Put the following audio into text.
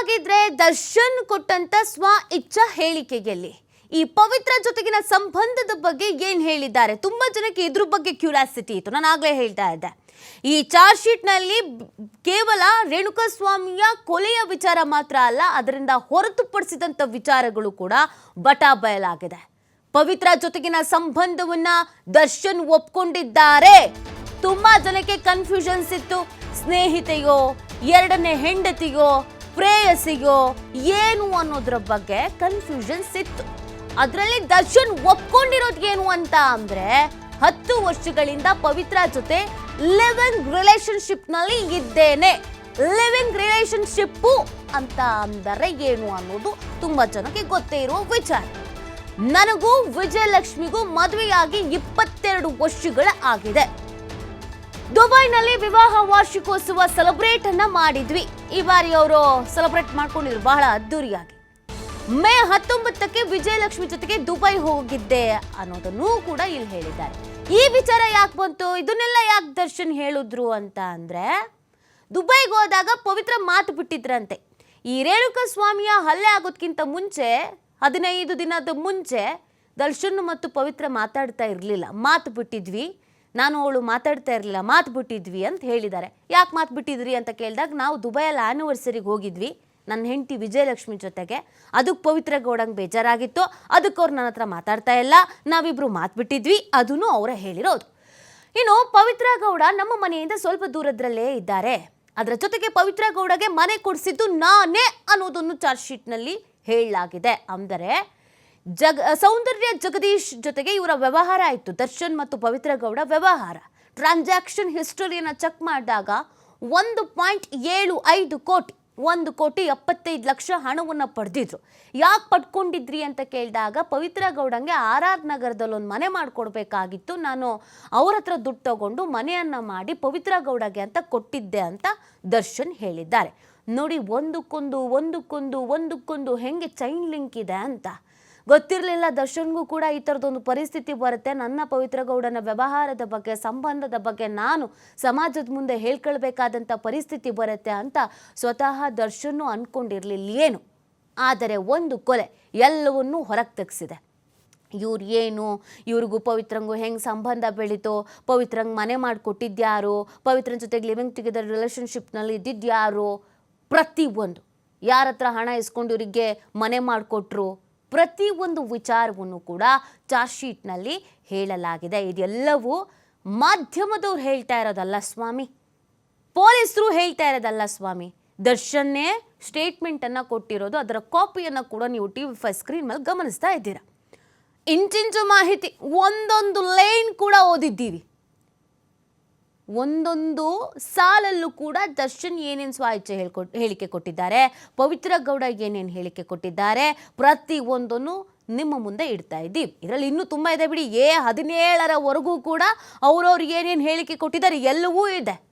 ಹಾಗಿದ್ರೆ ದರ್ಶನ್ ಕೊಟ್ಟಂತ ಸ್ವ ಇಚ್ಛಾ ಹೇಳಿಕೆಯಲ್ಲಿ ಈ ಪವಿತ್ರ ಜೊತೆಗಿನ ಸಂಬಂಧದ ಬಗ್ಗೆ ಏನ್ ಹೇಳಿದ್ದಾರೆ? ತುಂಬಾ ಜನಕ್ಕೆ ಇದ್ರ ಬಗ್ಗೆ ಕ್ಯೂರಿಯಾಸಿಟಿ ಇತ್ತು. ನಾನು ಆಗ್ಲೇ ಹೇಳ್ತಾ ಇದ್ದೆ. ಈ ಚಾರ್ಜ್ ಶೀಟ್ನಲ್ಲಿ ಬ್- ಕೇವಲ ರೇಣುಕಾಸ್ವಾಮಿಯ ಕೊಲೆಯ ವಿಚಾರ ಮಾತ್ರ ಅಲ್ಲ, ಅದರಿಂದ ಹೊರತುಪಡಿಸಿದಂತ ವಿಚಾರಗಳು ಕೂಡ ಬಟಾ ಬಯಲಾಗಿದೆ. ಪವಿತ್ರ ಜೊತೆಗಿನ ಸಂಬಂಧವನ್ನ ದರ್ಶನ್ ಒಪ್ಕೊಂಡಿದ್ದಾರೆ. ತುಂಬಾ ಜನಕ್ಕೆ ಕನ್ಫ್ಯೂಷನ್ಸ್ ಇತ್ತು. ಸ್ನೇಹಿತೆಯೋ, ಎರಡನೇ ಹೆಂಡತಿಯೋ ಪ್ರೇಯಸಿಗೋ ಏನು ಅನ್ನೋದ್ರ ಬಗ್ಗೆ ಕನ್ಫ್ಯೂಷನ್ಸ್ ಇತ್ತು ಅದರಲ್ಲಿ ದರ್ಶನ್ ಒಪ್ಕೊಂಡಿರೋದು ಏನು ಅಂತ ಅಂದ್ರೆ ಹತ್ತು ವರ್ಷಗಳಿಂದ ಪವಿತ್ರ ಜೊತೆ ಲಿವಿಂಗ್ ರಿಲೇಶನ್ಶಿಪ್ನಲ್ಲಿ ಇದ್ದೇನೆ. ಲಿವಿಂಗ್ ರಿಲೇಶನ್ಶಿಪ್ ಅಂತ ಅಂದರೆ ಏನು ಅನ್ನೋದು ತುಂಬಾ ಜನಕ್ಕೆ ಗೊತ್ತೇ ಇರುವ ವಿಚಾರ. ನನಗೂ ವಿಜಯಲಕ್ಷ್ಮಿಗೂ ಮದುವೆಯಾಗಿ ಇಪ್ಪತ್ತೆರಡು ವರ್ಷಗಳ ಆಗಿದೆ ದುಬೈನಲ್ಲಿ ವಿವಾಹ ವಾರ್ಷಿಕೋತ್ಸವ ಸೆಲೆಬ್ರೇಟ್ ಅನ್ನ ಮಾಡಿದ್ವಿ. ಈ ಬಾರಿ ಅವರು ಸೆಲೆಬ್ರೇಟ್ ಮಾಡ್ಕೊಂಡಿದ್ರು ಬಹಳ ಅದ್ದೂರಿಯಾಗಿ. ಮೇ ಹತ್ತೊಂಬತ್ತಕ್ಕೆ ವಿಜಯಲಕ್ಷ್ಮಿ ಜೊತೆಗೆ ದುಬೈ ಹೋಗಿದ್ದೆ ಅನ್ನೋದನ್ನು ಕೂಡ ಇಲ್ಲಿ ಹೇಳಿದ್ದಾರೆ. ಈ ವಿಚಾರ ಯಾಕೆ ಬಂತು? ಇದನ್ನೆಲ್ಲ ಯಾಕೆ ದರ್ಶನ್ ಹೇಳಿದ್ರು ಅಂತ ಅಂದ್ರೆ, ದುಬೈಗೆ ಹೋದಾಗ ಪವಿತ್ರ ಮಾತು ಬಿಟ್ಟಿದ್ರಂತೆ. ಈ ರೇಣುಕ ಸ್ವಾಮಿಯ ಹಲ್ಲೆ ಆಗೋದ್ಕಿಂತ ಮುಂಚೆ, ಹದಿನೈದು ದಿನದ ಮುಂಚೆ ದರ್ಶನ್ ಮತ್ತು ಪವಿತ್ರ ಮಾತಾಡ್ತಾ ಇರಲಿಲ್ಲ. ಮಾತು ಬಿಟ್ಟಿದ್ವಿ. ನಾನು ಅವಳು ಮಾತಾಡ್ತಾ ಇರಲಿಲ್ಲ, ಮಾತು ಬಿಟ್ಟಿದ್ವಿ ಅಂತ ಹೇಳಿದ್ದಾರೆ. ಯಾಕೆ ಮಾತು ಬಿಟ್ಟಿದ್ರಿ ಅಂತ ಕೇಳಿದಾಗ ನಾವು ದುಬೈಯಲ್ಲಿ ಆ್ಯನಿವರ್ಸರಿಗೆ ಹೋಗಿದ್ವಿ ನನ್ನ ಹೆಂಡತಿ ವಿಜಯಲಕ್ಷ್ಮಿ ಜೊತೆಗೆ. ಅದಕ್ಕೆ ಪವಿತ್ರ ಗೌಡಂಗೆ ಬೇಜಾರಾಗಿತ್ತು ಅದಕ್ಕೆ ಅವ್ರು ನನ್ನ ಹತ್ರ ಮಾತಾಡ್ತಾ ಇಲ್ಲ ನಾವಿಬ್ಬರು ಮಾತು ಬಿಟ್ಟಿದ್ವಿ ಅದನ್ನು ಅವರೇ ಹೇಳಿರೋದು. ಇನ್ನು ಪವಿತ್ರ ಗೌಡ ನಮ್ಮ ಮನೆಯಿಂದ ಸ್ವಲ್ಪ ದೂರದ್ರಲ್ಲೇ ಇದ್ದಾರೆ. ಅದರ ಜೊತೆಗೆ ಪವಿತ್ರ ಗೌಡಗೆ ಮನೆ ಕೊಡಿಸಿದ್ದು ನಾನೇ ಅನ್ನೋದನ್ನು ಚಾರ್ಜ್ ಶೀಟ್ನಲ್ಲಿ ಹೇಳಲಾಗಿದೆ. ಅಂದರೆ ಜಗ ಸೌಂದರ್ಯ ಜಗದೀಶ್ ಜೊತೆಗೆ ಇವರ ವ್ಯವಹಾರ ಆಯಿತು. ದರ್ಶನ್ ಮತ್ತು ಪವಿತ್ರ ಗೌಡ ವ್ಯವಹಾರ. ಟ್ರಾನ್ಸಾಕ್ಷನ್ ಹಿಸ್ಟರಿಯನ್ನು ಚೆಕ್ ಮಾಡಿದಾಗ ಒಂದು ಪಾಯಿಂಟ್ ಏಳು ಐದು ಕೋಟಿ, ಒಂದು ಕೋಟಿ ಎಪ್ಪತ್ತೈದು ಲಕ್ಷ ಹಣವನ್ನು ಪಡೆದಿದ್ರು. ಯಾಕೆ ಪಡ್ಕೊಂಡಿದ್ರಿ ಅಂತ ಕೇಳಿದಾಗ ಪವಿತ್ರ ಗೌಡಂಗೆ ಆರ್ ಆರ್ ನಗರದಲ್ಲಿ ಒಂದು ಮನೆ ಮಾಡಿಕೊಡ್ಬೇಕಾಗಿತ್ತು. ನಾನು ಅವ್ರ ಹತ್ರ ದುಡ್ಡು ತಗೊಂಡು ಮನೆಯನ್ನು ಮಾಡಿ ಪವಿತ್ರ ಗೌಡಗೆ ಅಂತ ಕೊಟ್ಟಿದ್ದೆ ಅಂತ ದರ್ಶನ್ ಹೇಳಿದ್ದಾರೆ. ನೋಡಿ, ಒಂದಕ್ಕೊಂದು ಒಂದಕ್ಕೊಂದು ಒಂದಕ್ಕೊಂದು ಹೆಂಗೆ ಚೈನ್ ಲಿಂಕ್ ಇದೆ ಅಂತ. ಗೊತ್ತಿರಲಿಲ್ಲ, ದರ್ಶನ್ಗೂ ಕೂಡ ಈ ಥರದೊಂದು ಪರಿಸ್ಥಿತಿ ಬರುತ್ತೆ. ನನ್ನ ಪವಿತ್ರ ಗೌಡನ ವ್ಯವಹಾರದ ಬಗ್ಗೆ, ಸಂಬಂಧದ ಬಗ್ಗೆ ನಾನು ಸಮಾಜದ ಮುಂದೆ ಹೇಳ್ಕೊಳ್ಬೇಕಾದಂಥ ಪರಿಸ್ಥಿತಿ ಬರುತ್ತೆ ಅಂತ ಸ್ವತಃ ದರ್ಶನ್ನು ಅಂದ್ಕೊಂಡಿರಲಿಲ್ಲ ಏನು. ಆದರೆ ಒಂದು ಕೊಲೆ ಎಲ್ಲವನ್ನೂ ಹೊರಗೆ ತೆಗೆಸಿದೆ. ಇವ್ರು ಏನು, ಇವ್ರಿಗೂ ಪವಿತ್ರಂಗೂ ಹೆಂಗೆ ಸಂಬಂಧ ಬೆಳೀತು, ಪವಿತ್ರಂಗೆ ಮನೆ ಮಾಡಿಕೊಟ್ಟಿದ್ಯಾರು, ಪವಿತ್ರನ ಜೊತೆಗೆ ಲಿವಿಂಗ್ ಟುಗೆದರ್ ರಿಲೇಷನ್ಶಿಪ್ನಲ್ಲಿ ಇದ್ದಿದ್ಯಾರು, ಪ್ರತಿಯೊಂದು. ಯಾರ ಹತ್ರ ಹಣ ಇಸ್ಕೊಂಡು ಇವರಿಗೆ ಮನೆ ಮಾಡಿಕೊಟ್ರು ಪ್ರತಿಯೊಂದು ವಿಚಾರವನ್ನು ಕೂಡ ಚಾರ್ಜ್ ಶೀಟ್ನಲ್ಲಿ ಹೇಳಲಾಗಿದೆ. ಇದೆಲ್ಲವೂ ಮಾಧ್ಯಮದವ್ರು ಹೇಳ್ತಾ ಇರೋದಲ್ಲ ಸ್ವಾಮಿ. ಪೊಲೀಸರು ಹೇಳ್ತಾ ಇರೋದಲ್ಲ ಸ್ವಾಮಿ. ದರ್ಶನ್ನೇ ಸ್ಟೇಟ್ಮೆಂಟನ್ನು ಕೊಟ್ಟಿರೋದು, ಅದರ ಕಾಪಿಯನ್ನು ಕೂಡ ನೀವು ಟಿ ವಿ ಫೈ ಸ್ಕ್ರೀನ್ ಮೇಲೆ ಗಮನಿಸ್ತಾ ಇದ್ದೀರಾ. ಇಂಚಿಂಚು ಮಾಹಿತಿ, ಒಂದೊಂದು ಲೈನ್ ಕೂಡ ಓದಿದ್ದೀವಿ. ಒಂದೊಂದು ಸಾಲಲ್ಲೂ ಕೂಡ ದರ್ಶನ್ ಏನೇನು ಸ್ವಾಯಿಚ್ಛೆ ಹೇಳ್ಕೊಟ್, ಹೇಳಿಕೆ ಕೊಟ್ಟಿದ್ದಾರೆ, ಪವಿತ್ರ ಗೌಡ ಏನೇನು ಹೇಳಿಕೆ ಕೊಟ್ಟಿದ್ದಾರೆ, ಪ್ರತಿ ಒಂದನ್ನು ನಿಮ್ಮ ಮುಂದೆ ಇಡ್ತಾ ಇದ್ದೀವಿ. ಇದರಲ್ಲಿ ಇನ್ನೂ ತುಂಬ ಇದೆ ಬಿಡಿ. ಎ ಹದಿನೇಳರವರೆಗೂ ಕೂಡ ಅವ್ರವ್ರು ಏನೇನು ಹೇಳಿಕೆ ಕೊಟ್ಟಿದ್ದಾರೆ ಎಲ್ಲವೂ ಇದೆ.